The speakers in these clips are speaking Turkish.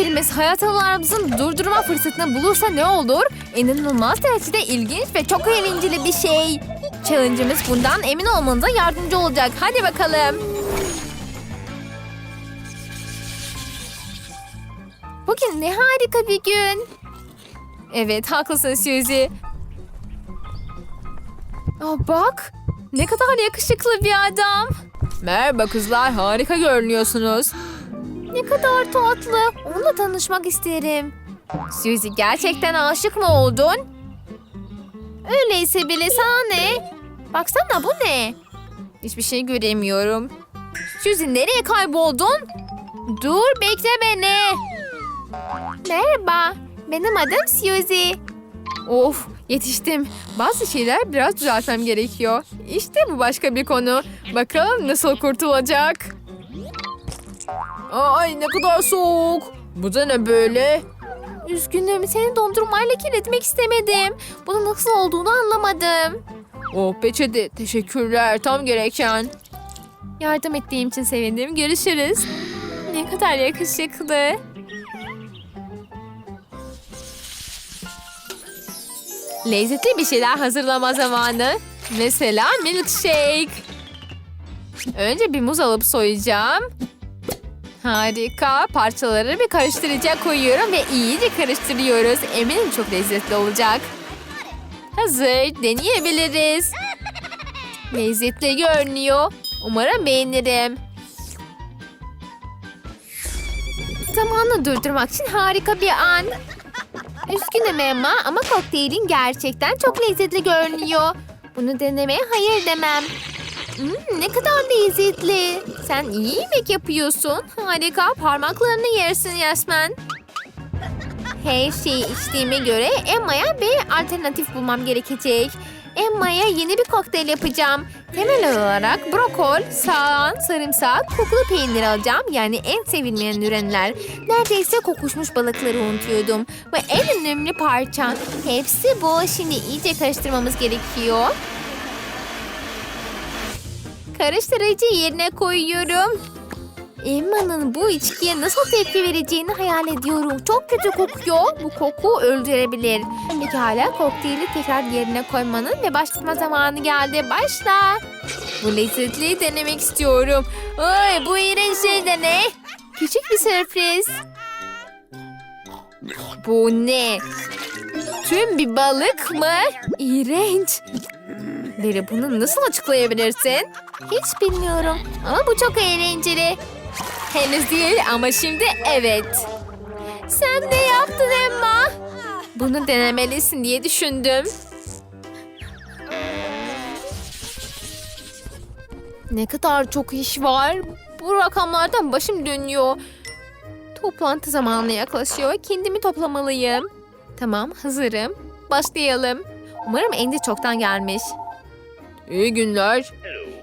birimiz hayatlarımızın durdurma fırsatını bulursa ne olur? İnanılmaz derecede ilginç ve çok eğlenceli bir şey. Challenge'ımız bundan emin olmanıza yardımcı olacak. Hadi bakalım. Bugün ne harika bir gün. Evet haklısın Suzy. Aa, bak ne kadar yakışıklı bir adam. Merhaba kızlar harika görünüyorsunuz. Ne kadar tatlı. Onunla tanışmak isterim. Suzy gerçekten aşık mı oldun? Öyleyse bile sana ne? Baksana bu ne? Hiçbir şey göremiyorum. Suzy nereye kayboldun? Dur bekle beni. Merhaba. Benim adım Suzy. Of yetiştim. Bazı şeyler biraz düzeltmem gerekiyor. İşte bu başka bir konu. Bakalım nasıl kurtulacak. Ay ne kadar soğuk. Bu da ne böyle? Üzgünüm seni dondurmayla kirletmek istemedim. Bunun nasıl olduğunu anlamadım. Oh peçete teşekkürler tam gereken. Yardım ettiğim için sevindim. Görüşürüz. Ne kadar yakışıklı. Lezzetli bir şeyler hazırlama zamanı. Mesela milkshake. Önce bir muz alıp soyacağım. Harika. Parçaları bir karıştırıcıya koyuyorum ve iyice karıştırıyoruz. Eminim çok lezzetli olacak. Hazır. Deneyebiliriz. Lezzetli görünüyor. Umarım beğenirim. Zamanı durdurmak için harika bir an. Üzgünüm Emma ama kokteylin gerçekten çok lezzetli görünüyor. Bunu denemeye hayır demem. Hmm, ne kadar lezzetli. Sen iyi yemek yapıyorsun. Harika. Parmaklarını yersin resmen. Her şeyi içtiğime göre Emma'ya bir alternatif bulmam gerekecek. Emma'ya yeni bir kokteyl yapacağım. Temel olarak brokol, soğan, sarımsak, kokulu peynir alacağım. Yani en sevilmeyen ürünler. Neredeyse kokuşmuş balıkları unutuyordum. Ve en önemli parça. Hepsi bu. Şimdi iyice karıştırmamız gerekiyor. Karıştırıcı yerine koyuyorum. Emma'nın bu içkiye nasıl tepki vereceğini hayal ediyorum. Çok kötü kokuyor. Bu koku öldürebilir. Pekala kokteyli tekrar yerine koymanın ve başlatma zamanı geldi. Başla. Bu lezzetliyi denemek istiyorum. Ay bu iğrenç şey de ne? Küçük bir sürpriz. Bu ne? Tüm bir balık mı? İğrenç. Leri bunu nasıl açıklayabilirsin? Hiç bilmiyorum ama bu çok eğlenceli. Henüz değil ama şimdi evet. Sen ne yaptın Emma? Bunu denemelisin diye düşündüm. Ne kadar çok iş var. Bu rakamlardan başım dönüyor. Toplantı zamanı yaklaşıyor. Kendimi toplamalıyım. Tamam hazırım. Başlayalım. Umarım Andy çoktan gelmiş. İyi günler.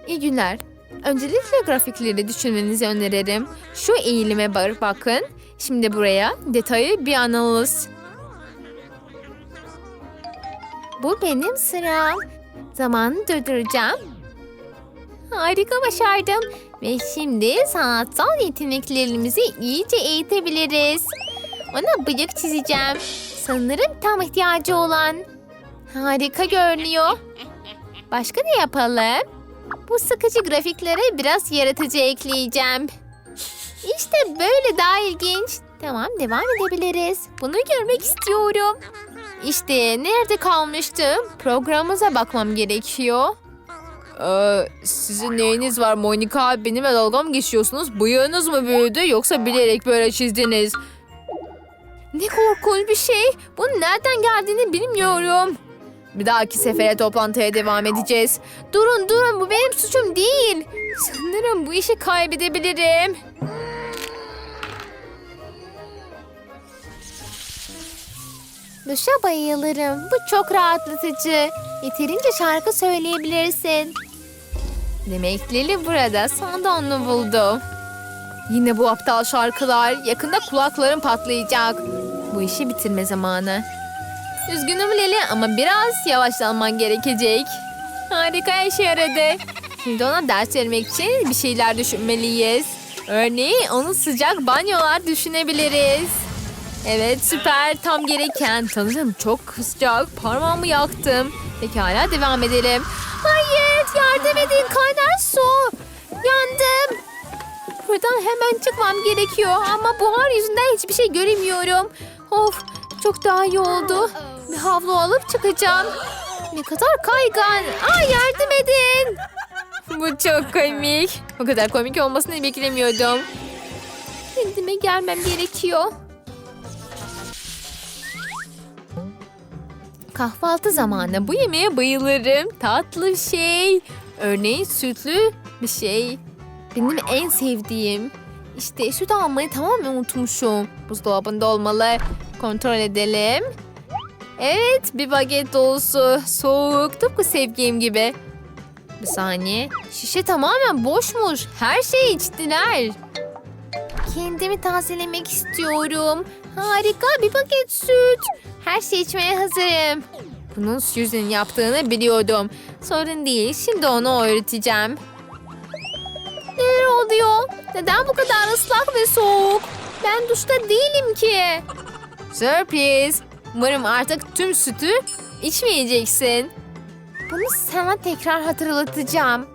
İyi günler. Öncelikle grafikleri düşünmenizi öneririm. Şu eğilime bak- bakın. Şimdi buraya detaylı bir analiz. Bu benim sıram. Zamanı durduracağım. Harika başardım. Ve şimdi sanatsal yeteneklerimizi iyice eğitebiliriz. Ona bıyık çizeceğim. Sanırım tam ihtiyacı olan. Harika görünüyor. Başka ne yapalım? Bu sıkıcı grafiklere biraz yaratıcı ekleyeceğim. İşte böyle daha ilginç. Tamam devam edebiliriz. Bunu görmek istiyorum. İşte nerede kalmıştım? Programımıza bakmam gerekiyor. Ee, sizin neyiniz var Monika? Benimle dalga mı geçiyorsunuz? Bıyığınız mı büyüdü yoksa bilerek böyle çizdiniz? Ne korkunç bir şey. Bunun nereden geldiğini bilmiyorum. Bir dahaki sefere toplantıya devam edeceğiz. Durun durun bu benim suçum değil. Sanırım bu işi kaybedebilirim. Duşa bayılırım. Bu çok rahatlatıcı. Yeterince şarkı söyleyebilirsin. Demek Lili burada. Sonunda onu buldu. Yine bu aptal şarkılar. Yakında kulaklarım patlayacak. Bu işi bitirme zamanı. Üzgünüm Lili ama biraz yavaşlanman gerekecek. Harika işe yaradı. Şimdi ona ders vermek için bir şeyler düşünmeliyiz. Örneğin onun sıcak banyolar düşünebiliriz. Evet süper tam gereken. Sanırım çok sıcak. Parmağımı yaktım. Pekala devam edelim. Hayır yardım edin kaynar su. Yandım. Buradan hemen çıkmam gerekiyor ama buhar yüzünden hiçbir şey göremiyorum. Of çok daha iyi oldu. Bir havlu alıp çıkacağım. Ne kadar kaygan. Aa yardım edin. Bu çok komik. O kadar komik olmasını beklemiyordum. Kendime gelmem gerekiyor. Kahvaltı zamanı bu yemeğe bayılırım. Tatlı şey. Örneğin sütlü bir şey. Benim en sevdiğim. İşte süt almayı tamamen unutmuşum. Buzdolabında olmalı. Kontrol edelim. Evet bir baget dolusu. Soğuk tıpkı sevgim gibi. Bir saniye. Şişe tamamen boşmuş. Her şeyi içtiler. Kendimi tazelemek istiyorum. Harika bir paket süt. Her şey içmeye hazırım. Bunun Susan yaptığını biliyordum. Sorun değil. Şimdi onu öğreteceğim. Neler oluyor? Neden bu kadar ıslak ve soğuk? Ben duşta değilim ki. Sürpriz. Umarım artık tüm sütü içmeyeceksin. Bunu sana tekrar hatırlatacağım.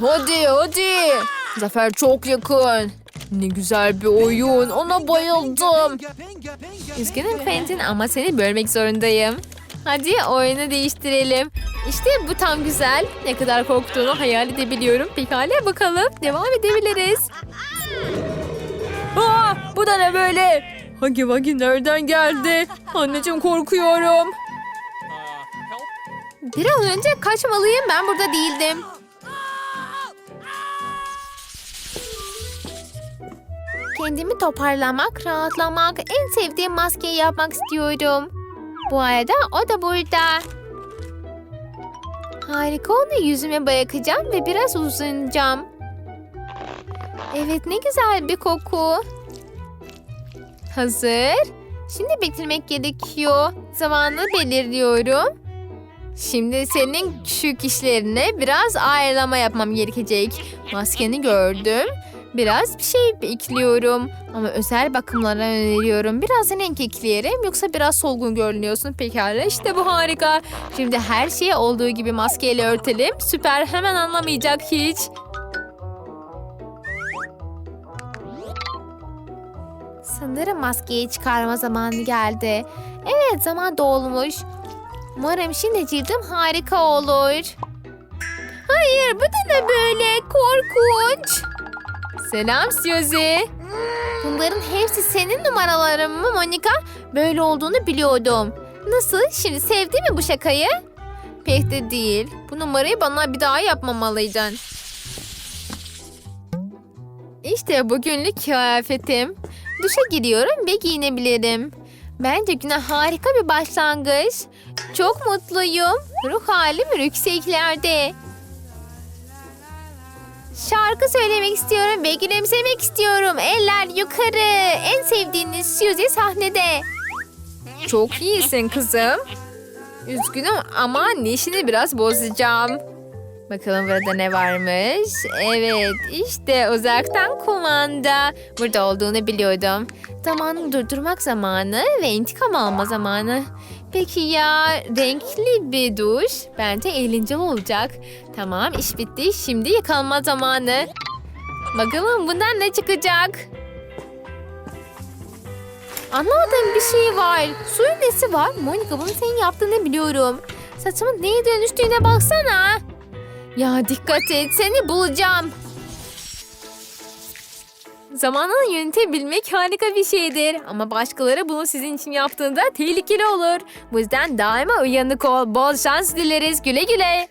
Hadi hadi. Zafer çok yakın. Ne güzel bir oyun. Ona bayıldım. Üzgünüm Quentin ama seni bölmek zorundayım. Hadi oyunu değiştirelim. İşte bu tam güzel. Ne kadar korktuğunu hayal edebiliyorum. Pekala bakalım. Devam edebiliriz. Aa, bu da ne böyle? Hagi Wagi nereden geldi? Anneciğim korkuyorum. Bir an önce kaçmalıyım. Ben burada değildim. Kendimi toparlamak, rahatlamak, en sevdiğim maskeyi yapmak istiyorum. Bu arada o da burada. Harika onu yüzüme bırakacağım ve biraz uzanacağım. Evet ne güzel bir koku. Hazır. Şimdi beklemek gerekiyor. Zamanını belirliyorum. Şimdi senin küçük işlerine biraz ayarlama yapmam gerekecek. Maskeni gördüm. Biraz bir şey ekliyorum. Ama özel bakımlara öneriyorum. Biraz renk ekleyelim yoksa biraz solgun görünüyorsun. Pekala işte bu harika. Şimdi her şeyi olduğu gibi maskeyle örtelim. Süper hemen anlamayacak hiç. Sanırım maskeyi çıkarma zamanı geldi. Evet zaman dolmuş. Umarım şimdi cildim harika olur. Hayır bu da ne böyle korkunç. Selam Suzy. Bunların hepsi senin numaraların mı Monika? Böyle olduğunu biliyordum. Nasıl? Şimdi sevdi mi bu şakayı? Pek de değil. Bu numarayı bana bir daha yapmamalıydın. İşte bugünlük kıyafetim. Duşa giriyorum ve giyinebilirim. Bence güne harika bir başlangıç. Çok mutluyum. Ruh halim yükseklerde. Şarkı söylemek istiyorum ve gülümsemek istiyorum. Eller yukarı. En sevdiğiniz Suzy sahnede. Çok iyisin kızım. Üzgünüm ama neşini biraz bozacağım. Bakalım burada ne varmış. Evet işte uzaktan kumanda. Burada olduğunu biliyordum. Zamanı durdurmak zamanı ve intikam alma zamanı. Peki ya renkli bir duş? Bence eğlenceli olacak. Tamam iş bitti. Şimdi yıkanma zamanı. Bakalım bundan ne çıkacak? Anlamadığım bir şey var. Suyun nesi var? Monica bunu senin yaptığını biliyorum. Saçımın neye dönüştüğüne baksana. Ya dikkat et seni bulacağım. Zamanını yönetebilmek harika bir şeydir. Ama başkaları bunu sizin için yaptığında tehlikeli olur. Bu yüzden daima uyanık ol. Bol şans dileriz. Güle güle.